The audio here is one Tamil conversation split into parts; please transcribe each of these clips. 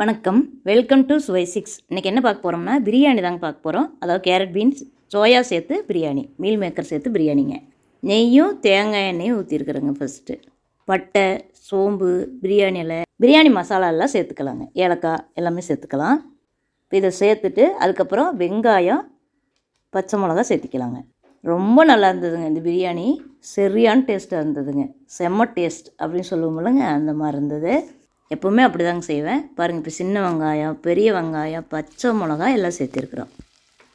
வணக்கம். வெல்கம் டு சுவை சிக்ஸ் இன்றைக்கி என்ன பார்க்க போகிறோம்னா பிரியாணி தாங்க பார்க்க போகிறோம் அதாவது கேரட் பீன்ஸ் சோயா சேர்த்து பிரியாணி மீல் மேக்கர் சேர்த்து பிரியாணிங்க. நெய்யும் தேங்காய் எண்ணெயும் ஊற்றிருக்குறேங்க ஃபஸ்ட்டு பட்டை சோம்பு பிரியாணி இலை பிரியாணி மசாலா எல்லாம் சேர்த்துக்கலாங்க. ஏலக்காய் எல்லாமே சேர்த்துக்கலாம். இதை சேர்த்துட்டு அதுக்கப்புறம் வெங்காயம் பச்சை மிளகா சேர்த்துக்கலாங்க. ரொம்ப நல்லா இருந்ததுங்க இந்த பிரியாணி. சரியான டேஸ்ட்டாக இருந்ததுங்க. செம்ம டேஸ்ட் அப்படின்னு சொல்லுவோம்லங்க அந்த மாதிரி இருந்தது. எப்போவுமே அப்படி தாங்க செய்வேன். பாருங்கள் இப்போ சின்ன வெங்காயம் பெரிய வெங்காயம் பச்சை மிளகா எல்லாம் சேர்த்துருக்குறோம்.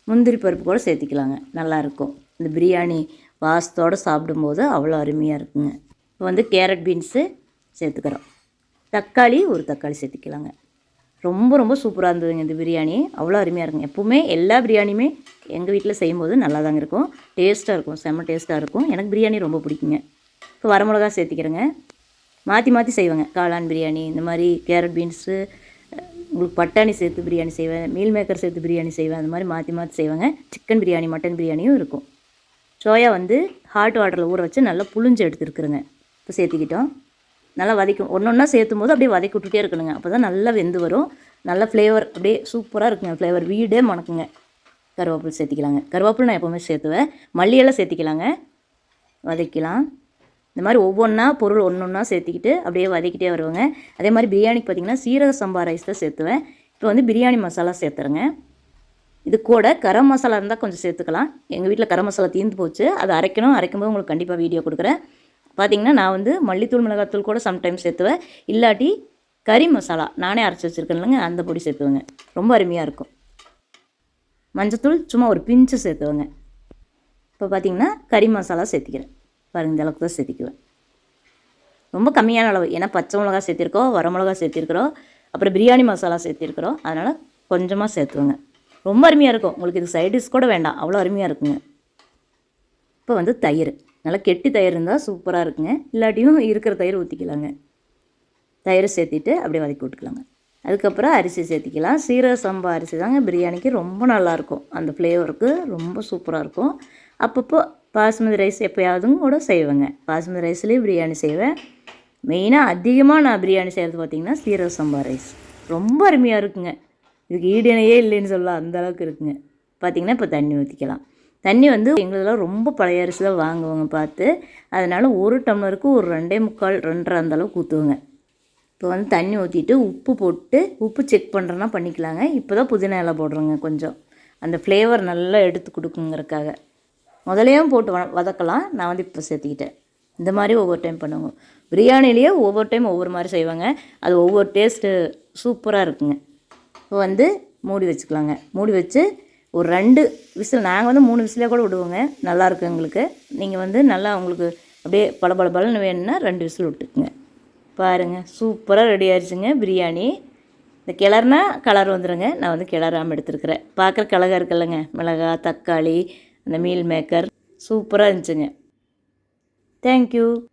முந்திரி பருப்பு கூட சேர்த்திக்கலாங்க. நல்லாயிருக்கும் இந்த பிரியாணி வாசத்தோடு சாப்பிடும்போது அவ்வளோ அருமையாக இருக்குங்க. இப்போ வந்து கேரட் பீன்ஸு சேர்த்துக்கிறோம். தக்காளி ஒரு தக்காளி சேர்த்துக்கலாங்க. ரொம்ப ரொம்ப சூப்பராக இருந்ததுங்க இந்த பிரியாணி. அவ்வளோ அருமையாக இருக்குங்க. எப்போவுமே எல்லா பிரியாணியுமே எங்கள் வீட்டில் செய்யும்போது நல்லா தாங்க இருக்கும். டேஸ்ட்டாக இருக்கும். செம்ம டேஸ்ட்டாக இருக்கும். எனக்கு பிரியாணி ரொம்ப பிடிக்குங்க. இப்போ வரமிளகா சேர்த்திக்கிறேங்க. மாற்றி மாற்றி செய்வேங்க. காளான் பிரியாணி இந்த மாதிரி கேரட் பீன்ஸு உங்களுக்கு பட்டாணி சேர்த்து பிரியாணி செய்வேன் மீல் மேக்கர் சேர்த்து பிரியாணி செய்வேன் அந்த மாதிரி மாற்றி மாற்றி செய்வேங்க. சிக்கன் பிரியாணி மட்டன் பிரியாணியும் இருக்கும். சோயா வந்து ஹாட் வாட்டரில் ஊற வச்சு நல்லா புளிஞ்சு எடுத்துருக்குறேங்க. இப்போ சேர்த்துக்கிட்டோம். நல்லா வதக்கும். ஒன்று ஒன்றா சேர்த்தும் போது அப்படியே வதக்கி விட்டுட்டே இருக்கணுங்க. அப்போ தான் நல்லா வெந்து வரும். நல்ல ஃப்ளேவர் அப்படியே சூப்பராக இருக்குங்க. ஃப்ளேவர் வீடே மணக்குங்க. கருவேப்பிலை சேர்த்திக்கலாங்க. கருவேப்பிலை நான் எப்போவுமே சேர்த்துவேன். மல்லியெல்லாம் சேர்த்திக்கலாங்க. வதக்கலாம் இந்த மாதிரி ஒவ்வொன்றா பொருள் ஒன்று ஒன்றா சேர்த்திக்கிட்டு அப்படியே வதக்கிட்டே வருவேங்க. அதே மாதிரி பிரியாணிக்கு பார்த்திங்கன்னா சீரக சம்பா ரைஸ் தான் சேர்த்துவேன். இப்போ வந்து பிரியாணி மசாலா சேர்த்துருங்க இது கூட கரம் மசாலா இருந்தால் கொஞ்சம் சேர்த்துக்கலாம். எங்கள் வீட்டில் கரம் மசாலா தீர்ந்து போச்சு. அதை அரைக்கணும். அரைக்கும்போது உங்களுக்கு கண்டிப்பாக வீடியோ கொடுக்குறேன். பார்த்தீங்கன்னா நான் வந்து மல்லித்தூள் மிளகாத்தூள் கூட சம்டைம் சேர்த்துவேன். இல்லாட்டி கறி மசாலா நானே அரைச்சி வச்சுருக்கேன்லங்க அந்த பொடி சேர்த்துவேங்க. ரொம்ப அருமையாக இருக்கும். மஞ்சத்தூள் சும்மா ஒரு பிஞ்சு சேர்த்துவேங்க. இப்போ பார்த்தீங்கன்னா கறி மசாலா சேர்த்திக்கிறேன். பாருங்க இந்த அளவுக்கு தான் சேர்த்திக்குவேன் ரொம்ப கம்மியான அளவு. ஏன்னா பச்சை மிளகா சேர்த்திருக்கோம் வரமிளகா சேர்த்திருக்கிறோம் அப்புறம் பிரியாணி மசாலா சேர்த்திருக்கிறோம். அதனால் கொஞ்சமாக சேர்த்துவேங்க. ரொம்ப அருமையாக இருக்கும். உங்களுக்கு இது சைட் டிஷ் கூட வேண்டாம். அவ்வளோ அருமையாக இருக்குங்க. இப்போ வந்து தயிர். நல்லா கெட்டி தயிர் இருந்தால் சூப்பராக இருக்குங்க. இல்லாட்டியும் இருக்கிற தயிர் ஊற்றிக்கலாங்க தயிர் சேர்த்திட்டு அப்படியே வதக்கி விட்டுக்கலாங்க. அதுக்கப்புறம் அரிசி சேர்த்திக்கலாம். சீரக சம்பா அரிசி தாங்க. பிரியாணிக்கு ரொம்ப நல்லாயிருக்கும் அந்த ஃப்ளேவருக்கு ரொம்ப சூப்பராக இருக்கும். அப்பப்போ பாஸ்மதி ரைஸ் எப்போயாவதும் கூட செய்வேங்க. பாஸ்மதி ரைஸ்லேயும் பிரியாணி செய்வேன். மெயினாக அதிகமாக நான் பிரியாணி செய்கிறது பார்த்திங்கன்னா சீரக சம்பா ரைஸ். ரொம்ப அருமையாக இருக்குங்க. இதுக்கு ஈடிணையே இல்லைன்னு சொல்லலாம் அந்தளவுக்கு இருக்குங்க. பார்த்திங்கன்னா இப்போ தண்ணி ஊற்றிக்கலாம் தண்ணி வந்து எங்களுதெல்லாம் ரொம்ப பழைய அரிசி தான் வாங்குவாங்க பார்த்து அதனால் ஒரு டம்ளருக்கு ஒரு ரெண்டே முக்கால் ரெண்டரை அந்த அளவுக்கு ஊற்றுவோங்க இப்போ வந்து தண்ணி ஊற்றிட்டு உப்பு போட்டு உப்பு செக் பண்ணுறேன்னா பண்ணிக்கலாங்க. இப்போ தான் புதினா இலை போடுறோங்க கொஞ்சம். அந்த ஃப்ளேவர் நல்லா எடுத்து கொடுக்குங்கிறக்காக முதலையும் போட்டு வ வதக்கலாம். நான் வந்து இப்போ சேர்த்திக்கிட்டேன். இந்த மாதிரி ஒவ்வொரு டைம் பண்ணுவோங்க பிரியாணிலேயே ஒவ்வொரு டைம் ஒவ்வொரு மாதிரி செய்வாங்க. அது ஒவ்வொரு டேஸ்ட்டு சூப்பராக இருக்குங்க. இப்போ வந்து மூடி வச்சுக்கலாங்க. மூடி வச்சு ஒரு ரெண்டு விசில் நாங்கள் வந்து மூணு விசிலே கூட விடுவோங்க. நல்லாயிருக்கும் எங்களுக்கு. நீங்கள் வந்து நல்லா உங்களுக்கு அப்படியே பல பல பலன்னு வேணும்னா ரெண்டு விசில் விட்டுக்குங்க. பாருங்கள் சூப்பராக ரெடி ஆயிடுச்சுங்க பிரியாணி. இந்த கிளறுனா கலர் வந்துடுங்க நான் வந்து கிளறாமல் எடுத்துருக்குறேன். பார்க்குற கலகா இருக்குல்லங்க. மிளகா தக்காளி அந்த மீல் மேக்கர் சூப்பராக இருந்துச்சுங்க. தேங்க்யூ